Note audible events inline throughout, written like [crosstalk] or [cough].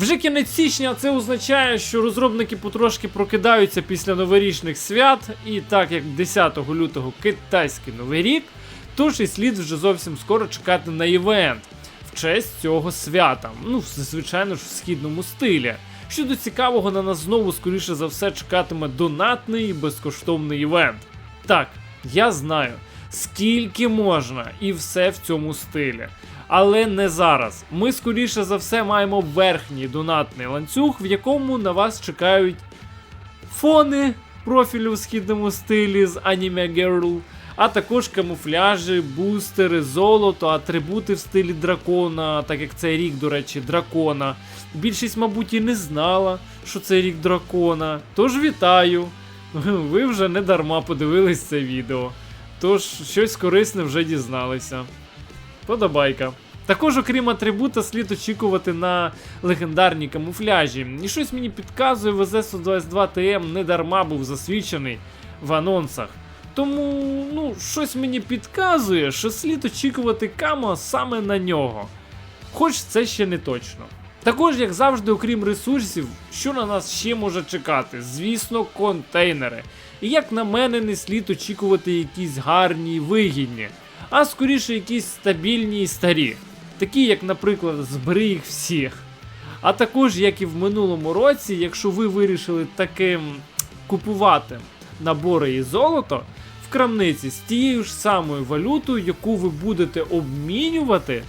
Вже кінець січня це означає, що розробники потрошки прокидаються після новорічних свят, і так як 10 лютого китайський новий рік, тож і слід вже зовсім скоро чекати на івент в честь цього свята. Ну, звичайно ж, в східному стилі. Щодо цікавого, на нас знову, скоріше за все, чекатиме донатний і безкоштовний івент. Так, я знаю, скільки можна, і все в цьому стилі. Але не зараз. Ми скоріше за все маємо верхній донатний ланцюг, в якому на вас чекають фони профілю в східному стилі з Anime Girl, а також камуфляжі, бустери, золото, атрибути в стилі дракона, так як це рік, до речі, дракона. Більшість, мабуть, і не знала, що це рік дракона. Тож вітаю! [laughs] Ви вже не дарма подивились це відео. Тож щось корисне вже дізналися. Подобайка. Також, окрім атрибута, слід очікувати на легендарні камуфляжі. І щось мені підказує, ВЗ-122 ТМ не дарма був засвідчений в анонсах. Тому, ну, щось мені підказує, що слід очікувати камо саме на нього. Хоч це ще не точно. Також, як завжди, окрім ресурсів, що на нас ще може чекати? Звісно, контейнери. І як на мене, не слід очікувати якісь гарні і вигідні, а скоріше якісь стабільні і старі. Такі, як, наприклад, збери їх всіх. А також, як і в минулому році, якщо ви вирішили таким купувати набори і золото в крамниці з тією ж самою валютою, яку ви будете обмінювати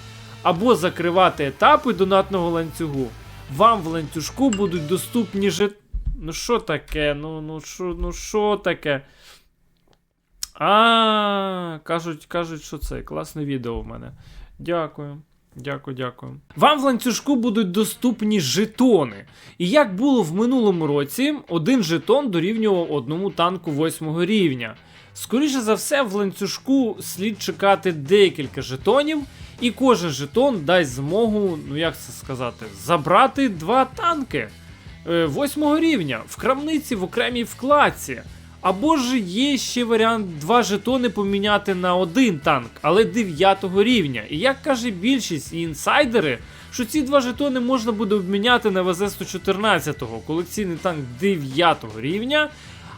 або закривати етапи донатного ланцюгу, вам в ланцюжку будуть доступні жит... Ну що таке? Ну, ну що, ну таке? А, кажуть, кажуть, що це класне відео в мене. Дякую. Дякую, дякую. Вам в ланцюжку будуть доступні жетони. І як було в минулому році, один жетон дорівнював одному танку 8 рівня. Скоріше за все, в ланцюжку слід чекати декілька жетонів, і кожен жетон дасть змогу, ну як це сказати, забрати два танки е, 8 рівня в крамниці в окремій вкладці. Або ж є ще варіант два жетони поміняти на один танк, але 9 рівня. І як каже більшість і інсайдери, що ці два жетони можна буде обміняти на ВЗ-114, колекційний танк 9 рівня.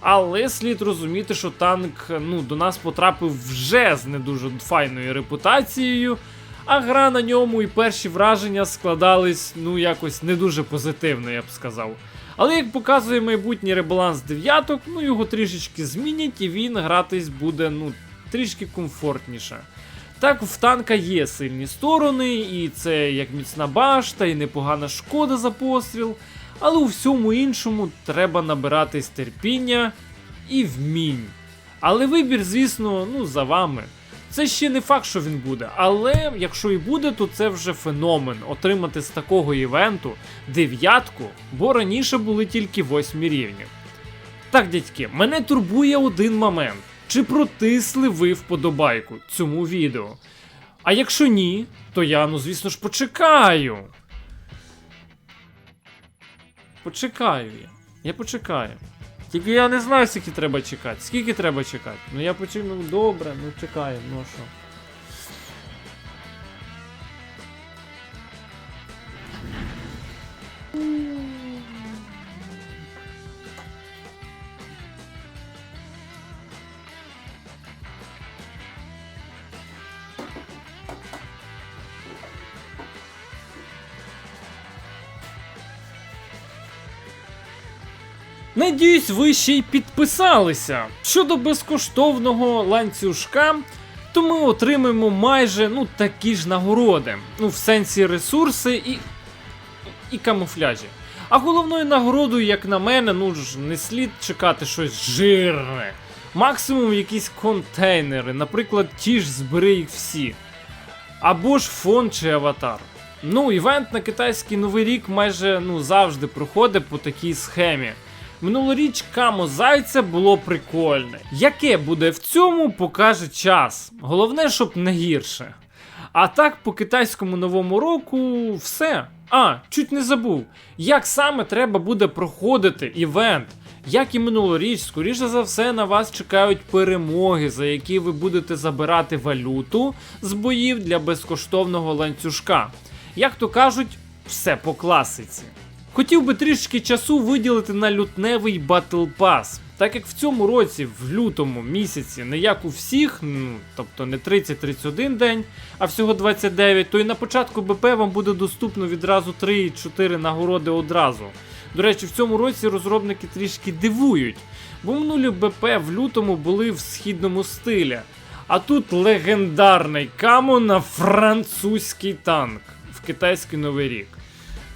Але слід розуміти, що танк ну, до нас потрапив вже з не дуже файною репутацією, а гра на ньому і перші враження складались ну якось не дуже позитивно, я б сказав. Але як показує майбутній ребаланс дев'яток, ну його трішечки змінять і він гратись буде ну трішки комфортніше. Так, в танка є сильні сторони, і це як міцна башта, і непогана шкода за постріл. Але у всьому іншому треба набиратись терпіння і вмінь. Але вибір, звісно, ну за вами. Це ще не факт, що він буде, але якщо і буде, то це вже феномен отримати з такого івенту дев'ятку, бо раніше були тільки восьмі рівні. Так, дядьки, мене турбує один момент: чи протисли ви вподобайку цьому відео? А якщо ні, то я, ну звісно ж, почекаю. Почекаю я. Я почекаю. Тільки я не знаю, скільки треба чекати. Скільки треба чекати? Ну я почув, ну добре, ну чекаємо, ну що. Надіюсь, ви ще й підписалися. Щодо безкоштовного ланцюжка, то ми отримаємо майже ну, такі ж нагороди. Ну, в сенсі ресурси і, і камуфляжі. А головною нагородою, як на мене, ну ж не слід чекати щось жирне. Максимум якісь контейнери, наприклад, ті ж збери їх всі. Або ж фон чи аватар. Ну, івент на китайський новий рік майже ну, завжди проходить по такій схемі. Минулоріч камо зайця було прикольне. Яке буде в цьому, покаже час. Головне, щоб не гірше. А так, по китайському новому року все. А, чуть не забув. Як саме треба буде проходити івент? Як і минулоріч, скоріше за все, на вас чекають перемоги, за які ви будете забирати валюту з боїв для безкоштовного ланцюжка. Як то кажуть, все по класиці. Хотів би трішки часу виділити на лютневий Battle Pass. Так як в цьому році, в лютому місяці, не як у всіх, ну тобто не 30-31 день, а всього 29, то і на початку БП вам буде доступно відразу 3-4 нагороди одразу. До речі, в цьому році розробники трішки дивують, бо минулі БП в лютому були в східному стилі. А тут легендарний камо на французький танк в китайський новий рік.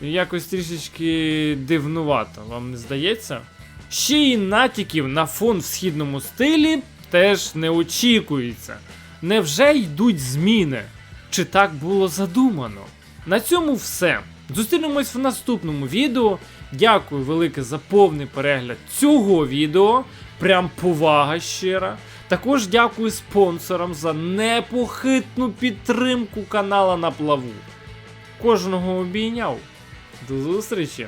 Якось трішечки дивнувато, вам не здається? Ще й натяків на фон в східному стилі теж не очікується. Невже йдуть зміни? Чи так було задумано? На цьому все. Зустрінемось в наступному відео. Дякую велике за повний перегляд цього відео. Прям повага щира. Також дякую спонсорам за непохитну підтримку канала на плаву. Кожного обійняв. До зустрічі!